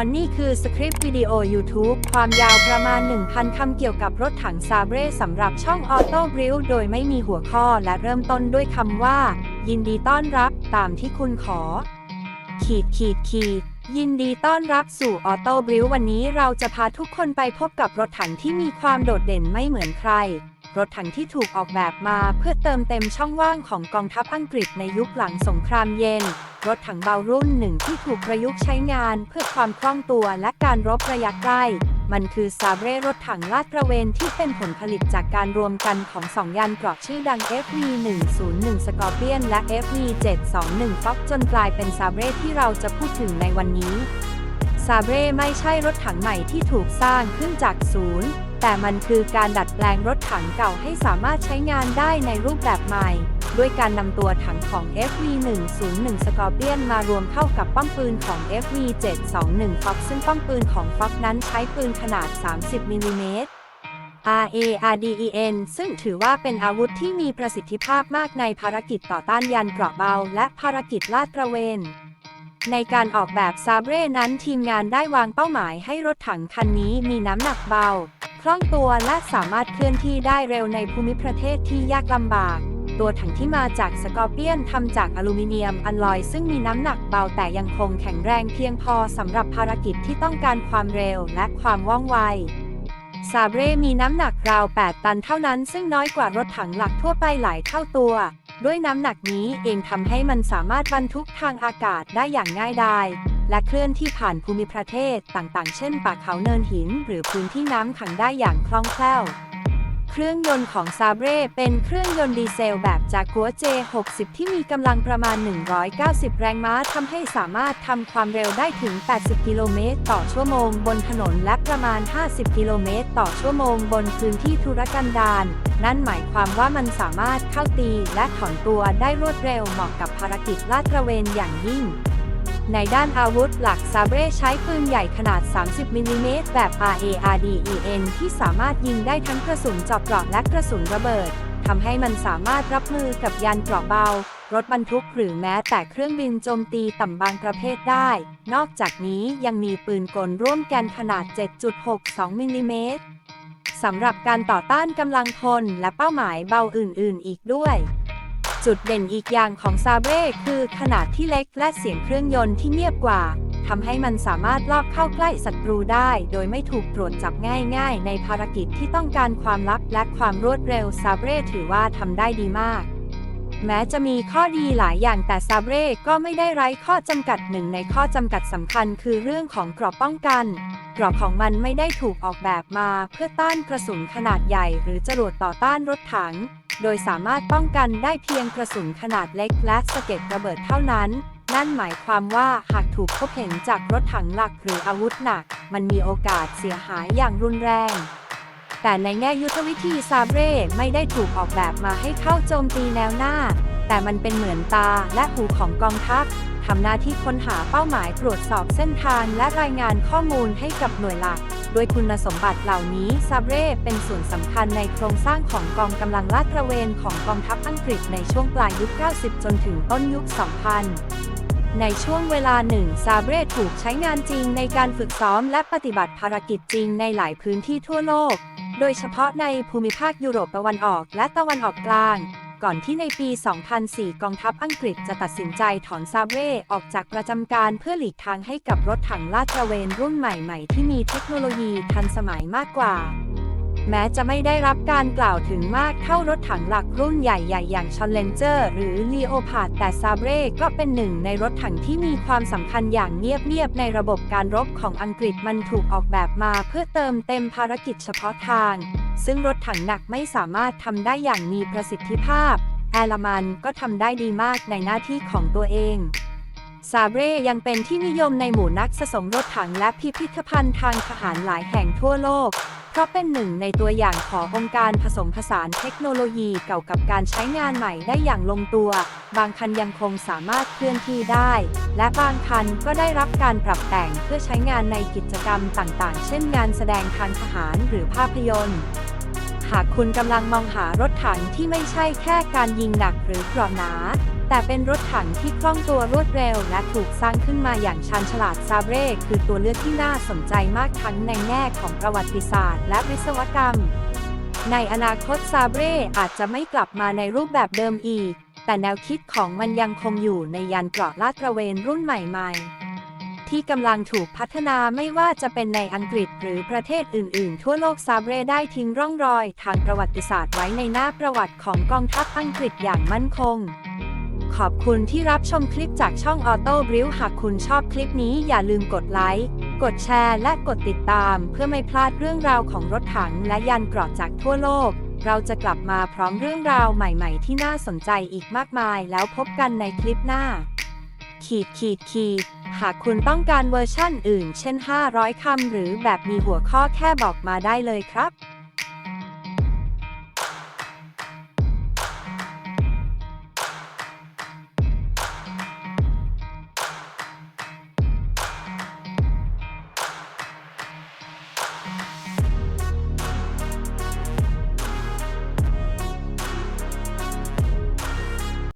อนนี่คือสคริปต์วิดีโอ YouTube ความยาวประมาณ 1,000 คำเกี่ยวกับรถถังซาเบรสำหรับช่อง Auto b r i l โดยไม่มีหัวข้อและเริ่มต้นด้วยคำว่า ยินดีต้อนรับตามที่คุณขอ ขีดขีดขีดยินดีต้อนรับสู่ออโต้บริววันนี้เราจะพาทุกคนไปพบกับรถถังที่มีความโดดเด่นไม่เหมือนใคร รถถังที่ถูกออกแบบมาเพื่อเติมเต็มช่องว่างของกองทัพอังกฤษในยุคหลังสงครามเย็น รถถังเบารุ่นหนึ่งที่ถูกประยุกต์ใช้งานเพื่อความคล่องตัวและการรบระยะใกล้ มันคือซาเบรรถถังลาดตระเวนที่เป็นผลผลิตจากการรวมกันของสองยานเกราะชื่อดัง FV101 Scorpion และ FV721 Fox จนกลายเป็นซาเบรที่เราจะพูดถึงในวันนี้ซาเบรไม่ใช่รถถังใหม่ที่ถูกสร้างขึ้นจากศูนย์ แต่มันคือการดัดแปลงรถถังเก่าให้สามารถใช้งานได้ในรูปแบบใหม่ ด้วยการนำตัวถังของ FV101 Scorpion มารวมเข้ากับป้อมปืนของ FV721 Fox ซึ่งป้อมปืนของ Fox นั้นใช้ปืนขนาด 30มิลลิเมตร RARDEN ซึ่งถือว่าเป็นอาวุธที่มีประสิทธิภาพมากในภารกิจต่อต้านยานเกราะเบา และภารกิจลาดตระเวน ในการออกแบบซาเบรนั้นทีมงานได้วางเป้าหมายให้รถถังคันนี้มีน้ำหนักเบา คล่องตัวและสามารถเคลื่อนที่ได้เร็วในภูมิประเทศที่ยากลำบาก ตัวถังที่มาจากสกอร์เปียนทำจากอลูมิเนียมอัลลอยซึ่งมีน้ำหนักเบาแต่ยังคงแข็งแรงเพียงพอสำหรับภารกิจที่ต้องการความเร็วและความว่องไวซาเบรมีน้ำหนักราว 8 ตันเท่านั้น ซึ่งน้อยกว่ารถถังหลักทั่วไปหลายเท่าตัว ด้วยน้ำหนักนี้เองทำให้มันสามารถบรรทุกทางอากาศได้อย่างง่ายดาย และเคลื่อนที่ผ่านภูมิประเทศต่างๆ เช่น ป่าเขาเนินหิน หรือพื้นที่น้ำขังได้อย่างคล่องแคล่ว เครื่องยนต์ของซาเบรเป็นเครื่องยนต์ดีเซลแบบจากัว J60 ที่มีกำลังประมาณ 190 แรงม้าทำให้สามารถทำความเร็วได้ถึง 80 กิโลเมตรต่อชั่วโมงบนถนนและประมาณ 50 กิโลเมตรต่อชั่วโมงบนพื้นที่ทุรกันดารนั่นหมายความว่ามันสามารถเข้าตีและถอนตัวได้รวดเร็วเหมาะกับภารกิจลาดตระเวนอย่างยิ่ง ในด้านอาวุธหลักซาเบรใช้ปืนใหญ่ขนาด 30 มิลลิเมตรแบบ RARDEN ที่สามารถยิงได้ทั้งกระสุนเจาะเกราะและกระสุนระเบิดทำให้มันสามารถรับมือกับยานเกราะเบา รถบรรทุกหรือแม้แต่เครื่องบินโจมตีต่ำบางประเภทได้ นอกจากนี้ยังมีปืนกลร่วมแกนขนาด 7.62 มิลลิเมตรสำหรับการต่อต้านกำลังพลและเป้าหมายเบาอื่น ๆ อีกด้วย จุดเด่นอีกอย่างของซาเบ้คือขนาดที่เล็กและเสียงเครื่องยนต์ที่เงียบกว่าทำให้มันสามารถลอบเข้าใกล้ศัตรูได้ โดยไม่ถูกตรวจจับง่ายๆ ในภารกิจที่ต้องการความลับและความรวดเร็วซาเบ้ถือว่าทำได้ดีมาก แม้จะมีข้อดีหลายอย่างแต่ซาเบรก็ไม่ได้ไร้ข้อจำกัดหนึ่งในข้อจำกัดสำคัญคือเรื่องของกรอบป้องกัน กรอบของมันไม่ได้ถูกออกแบบมาเพื่อต้านกระสุนขนาดใหญ่หรือจรวดต่อต้านรถถัง โดยสามารถป้องกันได้เพียงกระสุนขนาดเล็กและสะเก็ดระเบิดเท่านั้น นั่นหมายความว่าหากถูกพบเห็นจากรถถังหลักหรืออาวุธหนัก มันมีโอกาสเสียหายอย่างรุนแรง แต่ในแง่ยุทธวิธีซาเบรไม่ได้ถูกออกแบบมาให้เข้าโจมตีแนวหน้า แต่มันเป็นเหมือนตาและหูของกองทัพทำหน้าที่ค้นหาเป้าหมายตรวจสอบเส้นทางและรายงานข้อมูลให้กับหน่วยหลัก โดยคุณสมบัติเหล่านี้ซาเบรเป็นส่วนสำคัญในโครงสร้างของกองกำลังลาดตระเวนของกองทัพอังกฤษในช่วงปลายยุค 90 จนถึงต้นยุค 2000ในช่วงเวลาหนึ่งซาเบรถูกใช้งานจริงในการฝึกซ้อมและปฏิบัติภารกิจจริงในหลายพื้นที่ทั่วโลก โดยเฉพาะในภูมิภาคยุโรปตะวันออกและตะวันออกกลาง ก่อนที่ในปี 2004 กองทัพอังกฤษจะตัดสินใจถอนซาเบรออกจากประจำการเพื่อหลีกทางให้กับรถถังลาดตระเวนรุ่นใหม่ ๆ ที่มีเทคโนโลยีทันสมัยมากกว่า แม้จะไม่ได้รับการกล่าวถึงมากเท่ารถถังหลักรุ่นใหญ่ๆ อย่างชอนเลนเจอร์หรือลีโอพาดแต่ซาเบรก็เป็นหนึ่งในรถถังที่มีความสำคัญอย่างเงียบๆ ในระบบการรบของอังกฤษมันถูกออกแบบมาเพื่อเติมเต็มภารกิจเฉพาะทาง ซึ่งรถถังหนักไม่สามารถทำได้อย่างมีประสิทธิภาพ แอลมันก็ทำได้ดีมากในหน้าที่ของตัวเองซาเบรยังเป็นที่นิยมในหมู่นักสะสมรถถังและพิพิธภัณฑ์ทางทหารหลายแห่งทั่วโลก ราะเป็นหนึ่งในตัวอย่างขององค์การผสมผสานเทคโนโลยีเก่ากับการใช้งานใหม่ได้อย่างลงตัว บางคันยังคงสามารถเคลื่อนที่ได้ และบางคันก็ได้รับการปรับแต่งเพื่อใช้งานในกิจกรรมต่างๆ เช่นงานแสดงทางทหารหรือภาพยนตร์หากคุณกำลังมองหารถถังที่ไม่ใช่แค่การยิงหนักหรือกราะหนา แต่เป็นรถถังที่คล่องตัวรวดเร็ว และถูกสร้างขึ้นมาอย่างชาญฉลาดซาเบรคือตัวเลือกที่น่าสนใจมากทั้งในแง่ของประวัติศาสตร์และวิศวกรรม ในอนาคตซาเบรอาจจะไม่กลับมาในรูปแบบเดิมอีก แต่แนวคิดของมันยังคงอยู่ในยานเกราะลาดตระเวนรุ่นใหม่ๆ ที่กำลังถูกพัฒนาไม่ว่าจะเป็นในอังกฤษหรือประเทศอื่น ๆ ทั่วโลกซาเบรได้ทิ้งร่องรอย ทางประวัติศาสตร์ไว้ในหน้าประวัติของกองทัพอังกฤษอย่างมั่นคง ขอบคุณที่รับชมคลิปจากช่อง Auto b r i l หากคุณชอบคลิปนี้อย่าลืมกดไลค์ กดแชร์และกดติดตาม เพื่อไม่พลาดเรื่องราวของรถถังและยานเกราะจากทั่วโลก เราจะกลับมาพร้อมเรื่องราวใหม่ๆ ที่น่าสนใจอีกมากมาย แล้วพบกันในคลิปหน้า ขีดขีดขีดหากคุณต้องการเวอร์ชั่นอื่น เช่น 500 คำหรือแบบมีหัวข้อแค่บอกมาได้เลยครับ